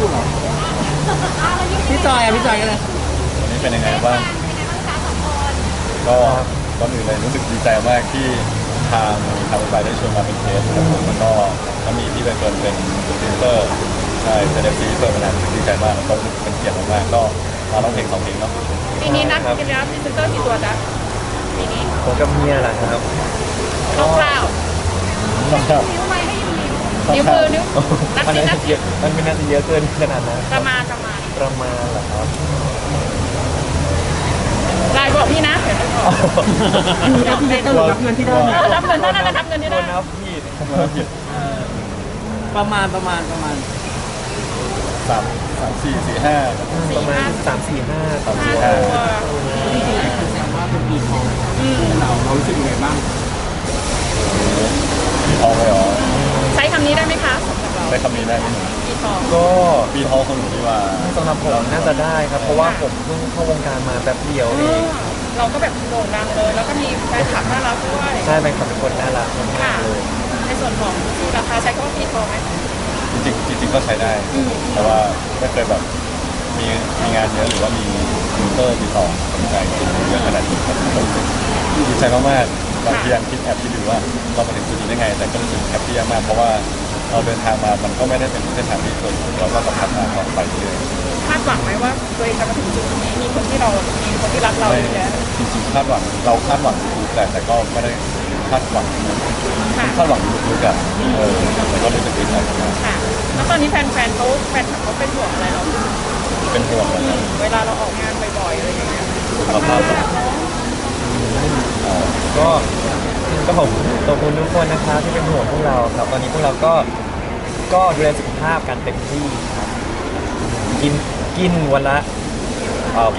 คู่เหรอพี่จอยอะพี่จอยกันเลยวันนี้เป็นยังไงบ้าง ก็ก่อนอื่นเลยรู้สึกดีใจมากที่ทางทางบายได้ชวนมาเป็นเทสครับผมแล้วก็แล้วมีพี่ใบเฟิร์นเป็นโปรดิวเซอร์ใช่เป็นเอฟซีเฟิร์นมานานดีใจมากแล้วก็รู้สึกเป็นเกียรติมากๆก็มาร้องเพลงสองเพลงเนาะปีนี้นัดกินแล้วพรีเซนเตอร์กี่ตัวจ๊ะปีนี้ผมกับเมียแหละครับคร่าวครับๆ นิ้วมือนิ้วนัดมันสินัน่าดจะสิเยอะมันไม่น่าจะเยอะเกินขนาดนั้นประมาณประมาณประมาณเหรอครับไลน์บอกพี่นะเดี๋ยวไม่บอกคือรับเงินต้องรับเงินที่ได้เนี่ยเออรับเงินเท่านั้นนะรับเงินที่คได้นนับผิดผิดประมาณประมาณประมาณสามสามสี่สี่ห้าประมาณสามสี่ห้าสามห้าสี่ตัห้าวจริงๆหลายคนแซวว่าเป็นปีทองของเราเรารู้สึกยังไงบ้าง ปีทองเลยเหรอ ใช้คำนี้ได้ไหมคะสำหรับเรา ใช้คำนี้ได้ไหมหนูปีทองก็ปีทองของหนูที่ว่าสำหรับผมน่าจะได้ครับ เพราะว่าผมเพิ่งเข้าวงการมาแป๊บเดียวเอเอองเราก็แบบโด่งดังเลย แล้วก็มีแฟนคลับน่ารักด้วยใช่เป็นคนคนน่ารักมาค่ะกๆเลยในส่วนของที่ราคาใช้คำว่าปีทองไหมจริงๆจริงๆก็ใช้ได้อืมแต่ว่าไม่เคยแบบมีมีงานเยอะหรือว่ามียูเซอร์ติดต่อสนใจเยอะขนาดนี้ครับก็รู้สึกดีใจมากๆบางทียังคิดแอบคิดอยู่ว่าเรามาถึงจุดนี้ได้ไง แต่ก็รู้สึกแฮปปี้มากเพราะว่า เราเดินทางมา มันก็ไม่ได้เป็นเส้นทางที่เคยเราก็ต้องพัฒนาต่อไปเรื่อยคาดหวังไหมว่าตัวเองจะมาถึงจุดนี้มีคนที่เรา มีคนที่รักเราไม่อยู่แล้วจริงๆคาดหวังเราคาดหวังอยู่แต่แต่ก็ไม่ได้คาดหวังค่ะคาดหวังลึกๆอะเออแต่ก็รู้สึกดีใจมากค่ะ แล้วตอนนี้แฟนๆเขาแฟนคลับเขาเป็นห่วงอะไรเราเป็นห่วงนะเวลาเราออกงานบ่อยๆอะไรอย่างเงี้ยสุขภาพเรา เอ่อก็ ก็ผมตัวคุณทุกคนนะครับที่เป็นห่วงพวกเราครับ ตอนนี้พวกเราก็ก็ดูแลสุขภาพกันเต็มที่ครับ กินกินวันละเอ่อ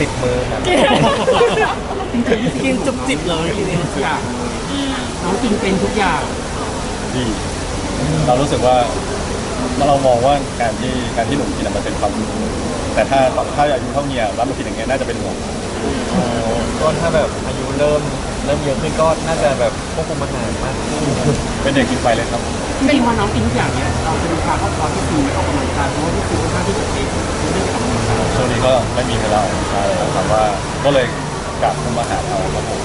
สิบมื้อครับจริงๆกินจุบจิบเลยกินเองทุกอย่างน้องกินเป็นทุกอย่างดีเรารู้สึกว่าเรามองว่าการที่การที่หนุ่มกินอะมันเป็นความรู้แต่ถ้าถ้าอายุเท่าเมียแล้วมากินอย่างเงี้ยน่าจะเป็นห่วงก็ถ้าแบบอายุเริ่ม เริ่มเยอะขึ้นก็น่าจะแบบควบคุมอาหารมากขึ้นเป็นเด็กกินไปเลยครับจริงๆพอน้องกินทุกอย่างเนี่ยเราจะมีความครอบครัวที่ดีออกกำลังกายเพราะว่าที่คือค่อนข้างที่จะเทคเรื่องการออกกำลังกายช่วงนี้ก็ไม่มีเวลาออกกำลังกายเลยครับว่าก็เลยกลับคุมอาหารเอาครับผม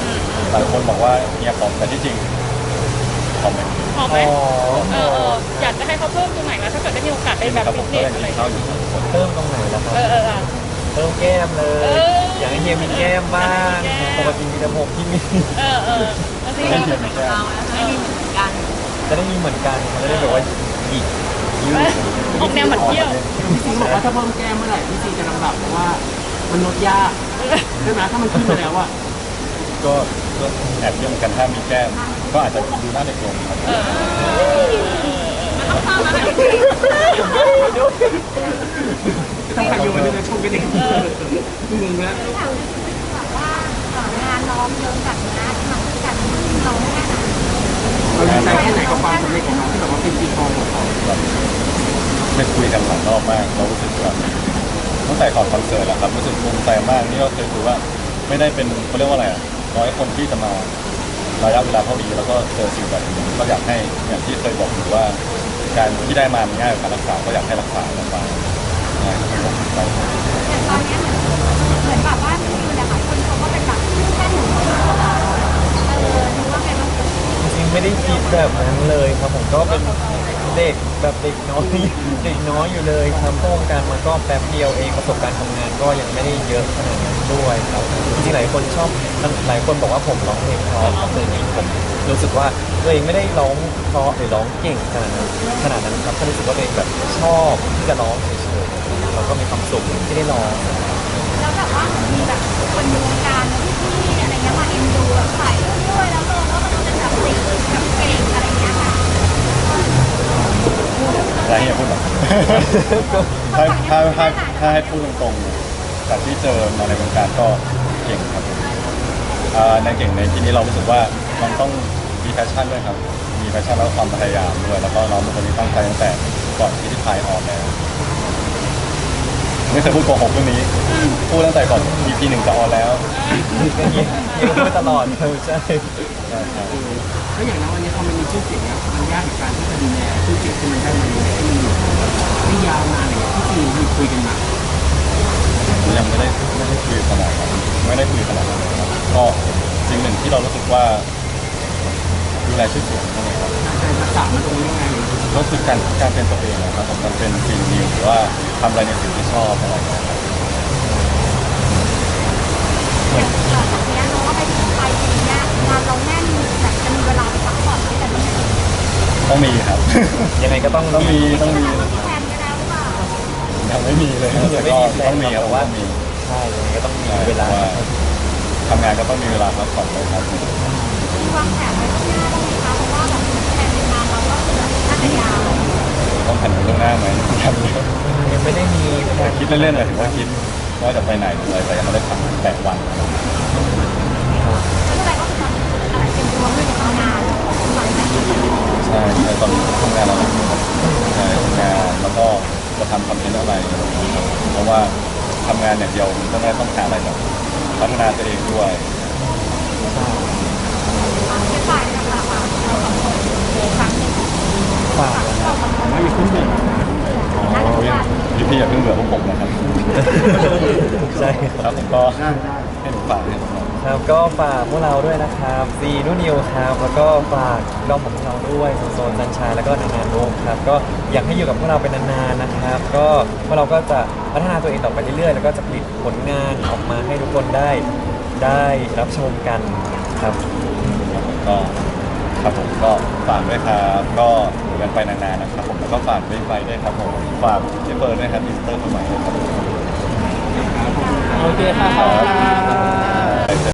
หลายคนบอกว่าเมียผอมแต่ที่จริงผอมไหมออกไหมอ๋อเออเอออยากจะให้เขาเพิ่มตรงไหนแล้วถ้าเกิดได้มีโอกาสไปกินแบบครับผฟิมตเนก็สยังอะไรกินข้าวอยู่ครับผมเพิ่มตรงไหนล่ะครับเออเออเออเพิ่มแก้มเลยเออ อยากให้เฮียมีแก้มบ้างอยากให้มีแก้มปกติมีแต่ผมที่มี เออเออแล้วสิไม่เทียมไม่แค่ไม่มีเหมือนกันจะได้มีเหมือนกันมันจะได้แบบว่าหยิกยืดออกแนวเหมือนเที่ยวพี่ซีบอกว่าถ้าเพิ่มแก้มเมื่อไหร่พี่ซีจะลำบากเพราะว่ามันลดยากใช่ไหมถ้ามันขึ้นมาแล้วอะก็ก็แอบเยี่ยมกันถ้ามีแก้มก็อาจจะดูหน้าเด็กลงครับเออ ถ้าใครอยู่มันจะชมกันเองงงแล้วแบบว่างานน้องเยอะแบบนี้ทำให้กันน้องแค่ไหนเราดีใจแค่ไหนกับความสำเร็จของน้องที่แบบว่าเป็นปีทองของเขาแบบไม่คุยกันหลังรอบมาก เรารู้สึกแบบตั้งแต่ก่อนคอนเสิร์ตแล้วครับรู้สึกภูมิใจมากนี่เราเคยดูว่าไม่ได้เป็นเขาเรียกว่าอะไรอะน้อยคนที่จะมาระยะเวลาเท่านี้แล้วก็เจอสิ่งแบบนี้ก็อยากให้อย่างที่เคยบอกอยู่ว่า การที่ได้มามันง่ายกว่าการรักษาก็อยากให้รักษาแล้วไป ง่ายครับผมไปอย่ตอนนี้เหมือนแบบว่าที่อยู่นี่ยค่ะคนเขาก็เป็นแบบแค่หนูเออหนูว่าไงบ้างจริงๆไม่ได้คิดแบบนั้นเลยครับผมก็เป็นเด็กแบบเด็กน้อยเด็กน้อยอยู่เลยครับเข้าวงการมาก็แป๊บเดียวเองประสบการณ์ทำงานก็ยังไม่ได้เยอะขนาดนั้นด้วยครับจริงๆหลายคนชอบหลายคนบอกว่าผมร้องเพลงเพราะครับแต่จริงๆผมรู้สึกว่าตัวเองไม่ได้ร้องเพราะหรือร้องเก่งขนาดนั้นขนาดนั้นครับแค่รู้สึกว่าตัวเองแบบชอบที่จะร้องเฉย ๆแล้วก็มีความสุขที่ได้ร้องแล้วแบบว่ามีแบบคนในวงการพี่ๆอะไรเงี้ยมาเอ็นดูแบบใส่ด้วยแล้วเราก็มันเป็นแบบเด็กแบบเก่งอะไรเงี้ยค่ะอะไรที่จะพูดแบบถ้าถ้าถ้าถ้าให้พูดตรงๆจากที่เจอมาในวงการก็เก่งครับผมอ่าในเก่งในที่นี้เรารู้สึกว่ามันต้องมีแพชชั่นด้วยครับมีแพชชั่นแล้วก็ความพยายามด้วยแล้วก็น้องเป็นคนที่ตั้งใจตั้งแต่ก่อนที่ที่พายออนแล้ว ไม่เคยพูดโกหกเรื่องนี้ พูดตั้งแต่ก่อน EP หนึ่งจะออนแล้วอย่างนี้ยังพูดตลอดเลยใช่ใช่ครับก็อย่างนั้นวันนี้พอมันมีชื่อเสียงเนี่ยมันยากในการที่จะดูแลชื่อเสียงที่มันได้มาในที่ได้ยาวนานในคุยกันมายังไม่ได้ไม่ได้คุยขนาดนั้นไม่ได้คุยขนาดนั้นเลยครับก็สิ่งหนึ่งที่เรารู้สึกว่าดูแลชื่อเสียงใช่ไหมครับแต่รักษามันตรงนี้ยังไง ก็คือการการเป็นตัวเองนะครับผมมันเป็นฟีลนิวหรือว่าทำอะไรในสิ่งที่ชอบอะไรอย่างเงี้ยครับอย่างเอ่อจากเนี้ยน้องก็ไปถึงไปปีเนี้ยงานเราแน่นแบบจะมีเวลาไปพักผ่อนด้วยกันไหมต้องมีครับ ยังไงก็ต้องต้องมีต้องมีเรามีแผนกันแล้วหรือเปล่ายังไม่มีเลยครับยังแต่ไม่ก็มีแพลต้อนงมีคครัรับบแต่ว่าต้องมีใช่ยังไงก็ต้องมีใช่เวลาพระทำงานก็ต้องมีเวลาพักผ่อนด้วยครับ มีวางแผนไว้ล่วงหน้าบ้างไหม คือแบบน่าจะยาวต้องแผนล่วงหน้าไหมยังไม่ยังไม่ได้มีแผนคิดเล่นๆเลยถือว่าคิดว่าจะไปไหนหรืออะไรแต่ยังไม่ได้ทำแปดวันไม่เป็นไรก็คือตอนนี้อะไรเป็นตัวเรื่องของงานหลังจากนี้ใช่ใช่ตอนนี้ทำงานแล้วใช่ทำงานแล้วก็จะทำคอนเทนต์อะไร เพราะว่าทำงานอย่างเดียวมันก็ไม่ต้องหาอะไรแบบพัฒนาตัวเองด้วยเป็นฝ่ายนะคะเราสองคนครั้งหนึ่ง ฝากนะเราสองคนไม่มีคุ้นเบื่อน่าจะผ่านพี่พี่อย่าเพิ่งเบื่อพวกผมนะครับใช่ครับผมก็ให้หนูฝากให้ผมหน่อยครับก็ฝากพวกเราด้วยนะครับซีนูนิวครับแล้วก็ฝากดอมของพวกเราด้วยโซนนันชายแล้วก็นานๆโดมครับก็อยากให้อยู่กับพวกเราเป็นนานๆนะครับ ก็พวกเราก็จะพัฒนาตัวเองต่อไปเรื่อยๆแล้วก็จะผลิตผลงานออกมาให้ทุกคนได้ได้รับชมกันครับก็ครับผมก็ฝากด้วยครับก็ กันไปนานๆนะครับผมแล้วก็ฝากไปไปด้วยครับผมฝากเจเปิร์ด้วยครับมิสเตอร์คนใหม่ด้วยครับ โอเคค่ะ